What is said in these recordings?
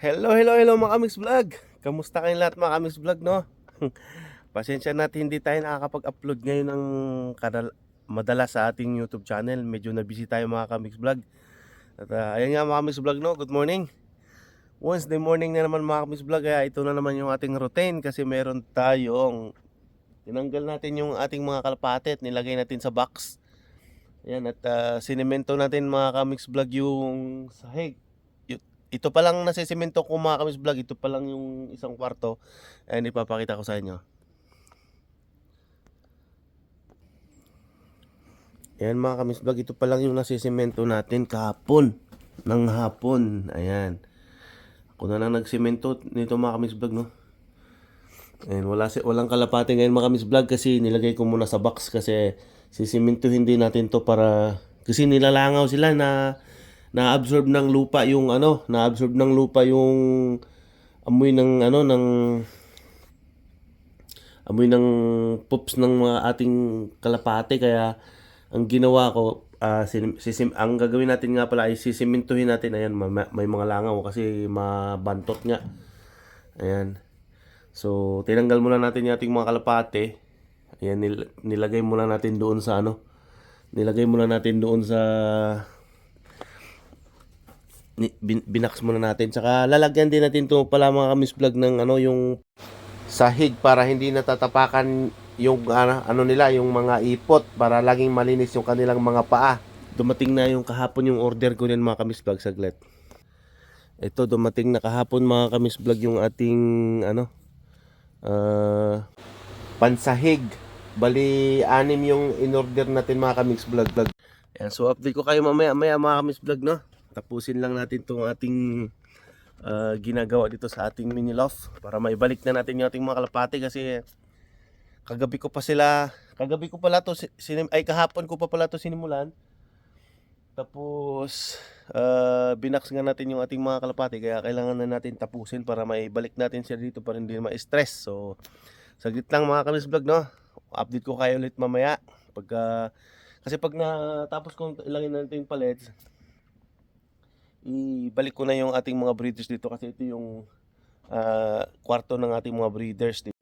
Hello, hello, hello mga Kamix Vlog. Kamusta kayong lahat mga Kamix Vlog, no? Pasensya natin hindi tayo nakakapag-upload ngayon ng kadal- madalas sa ating YouTube channel. Medyo na busy tayo mga Kamix Vlog. At ah, ayan nga mga Kamix Vlog, no? Good morning. Wednesday morning na naman mga Kamix Vlog. Kaya ito na naman yung ating routine kasi meron tayong tinanggal natin yung ating mga kalapate at nilagay natin sa box. Ayan, at ah, sinemento natin mga Kamix Vlog yung sahig ito pa lang nasisimento ko mga kamis vlog, ito pa lang yung isang kwarto. Ayan, ipapakita ko sa inyo. Ayan mga kamis vlog, ito pa lang yung nasisimento natin kahapon. Ng hapon. Ayan. Ako na lang nagsimento nito mga kamis vlog, no? Ayan, wala si, walang kalapate ngayon mga kamis vlog kasi nilagay ko muna sa box kasi sisimentohin din natin to para kasi nilalangaw sila na na-absorb ng lupa yung ano, na-absorb ng lupa yung amoy ng ano ng amoy ng poops ng mga ating kalapate. Kaya ang ginawa ko ah, sisim, ang gagawin natin nga pala ay sisimintuhin natin. Ayan may, may mga langaw kasi mabantot nga. Ayan. So tinanggal muna natin yung ating mga kalapate. Ayan nil- nilagay muna natin doon sa ano nilagay muna natin doon sa bin, binax muna natin. Tsaka lalagyan din natin to pala mga kamis vlog ng ano yung sahig para hindi natatapakan yung ano, ano nila yung mga ipot para laging malinis yung kanilang mga paa. Dumating na yung kahapon yung order ko din mga kamis vlog saglit. Ito dumating na kahapon mga kamis vlog yung ating ano ah, pansahig. Bali anim yung in-order natin mga kamis vlog vlog. Yan, so update ko kayo mamaya maya mga kamis vlog no tapusin lang natin itong ating ah, ginagawa dito sa ating mini loft para maibalik na natin yung ating mga kalapate kasi kagabi ko pa sila kagabi ko pala to si- sinim, ay kahapon ko pa pala to sinimulan. Tapos ah, binax nga natin yung ating mga kalapate kaya kailangan na natin tapusin para maibalik natin siya dito para hindi ma-stress. So saglit lang mga kamis vlog no? Update ko kayo ulit mamaya. Pagka kasi pag natapos kong ilagay natin yung pallets ibalik ko na yung ating mga breeders dito kasi ito yung ah, kwarto ng ating mga breeders dito.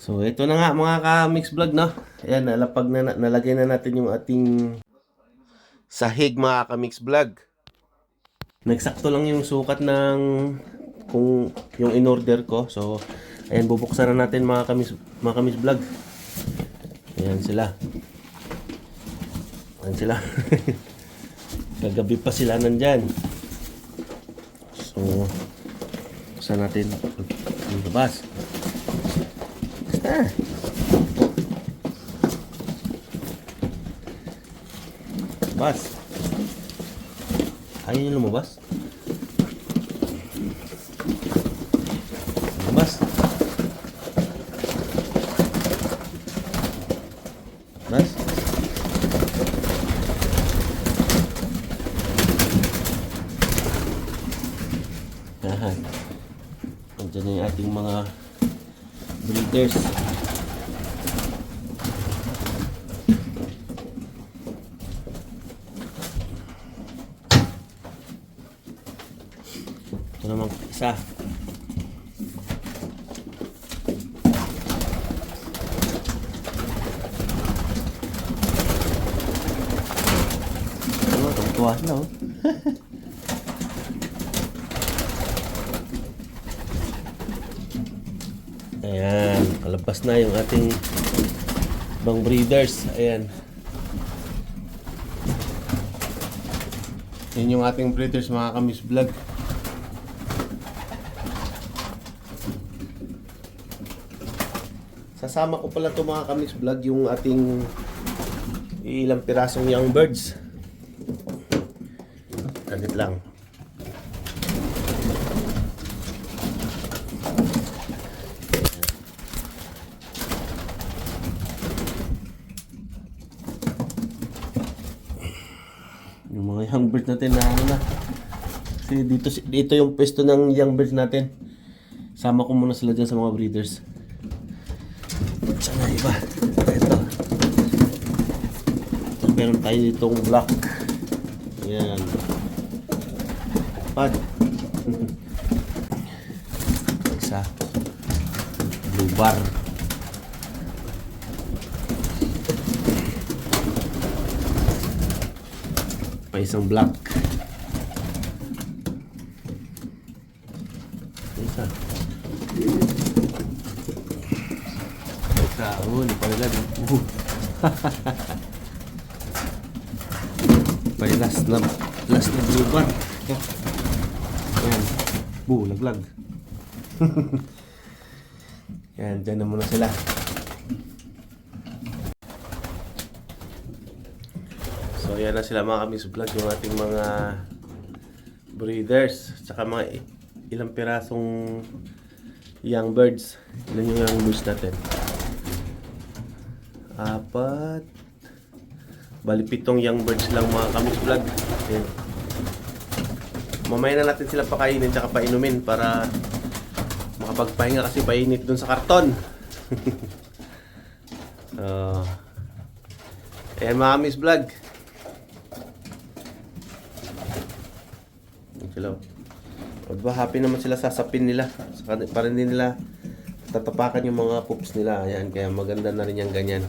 So ito na nga mga ka-mix vlog no. Ayan, nalapag na nalagay na natin yung ating sahig mga ka-mix vlog. Nagsakto lang yung sukat ng kung yung in-order ko. So ayan bubuksan na natin mga ka-mix mga ka-mix vlog. Ayan sila. Ayan sila. Kagabi pa sila nandyan. So, saan natin yung labas? Ah. Labas. Ayaw nyo lumabas? Labas. Labas. Yan. Andiyan na ating mga breeders. Ito naman isa. Ano, tungtuwa sila oh. Ayan, kalabas na yung ating bang breeders. Ayan. Yan yung ating breeders mga kamis vlog. Sasama ko pala to mga kamis vlog yung ating ilang pirasong young birds. Ganit lang. Yung mga young birds natin na ano na. Kasi dito, dito yung pwesto ng young birds natin. Sama ko muna sila dyan sa mga breeders. Sana iba. Ito. Tapos meron tayo ditong black. Ayan. Pad. Isa. Blue bar. Pa isang black. Isa. Isa. Oh, di pala lang. Uh. Pay last na last na blue bar. Ayan. Bu, laglag. Yan, dyan na muna sila. So, yan na sila mga kamis vlog, yung ating mga breeders. Tsaka mga ilang pirasong young birds. Ilan yung young birds natin? Apat. Bali, pitong young birds lang mga kamis vlog. Yan. Mamaya na natin sila pakainin tsaka painumin para makapagpahinga kasi painit dun sa karton. so, ayan mga miss vlog. Ayan Sila. O diba, happy naman sila sa sapin nila. Para hindi nila tatapakan yung mga poops nila. Ayan, kaya maganda na rin yung ganyan.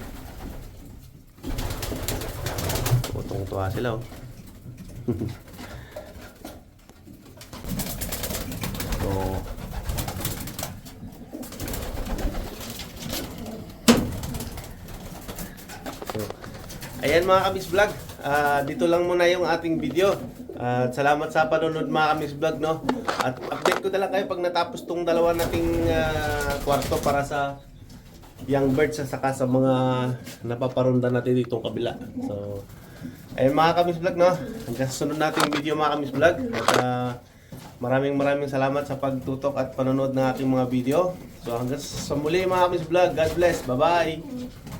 Utong-tuwa sila oh. So, so, ayan mga kamis vlog. Ah, dito lang muna yung ating video. At salamat sa panonood mga kamis vlog no. At update ko na lang kayo pag natapos tong dalawa nating ah, kwarto para sa young birds at saka sa mga napaparunda natin ditong kabila. So, ayun mga kamis vlog no. Hanggang sa sunod nating video mga kamis vlog. At ah, Maraming maraming salamat sa pagtutok at panonood ng aking mga video. So hanggang sa muli mga kamis vlog. God bless. Bye-bye.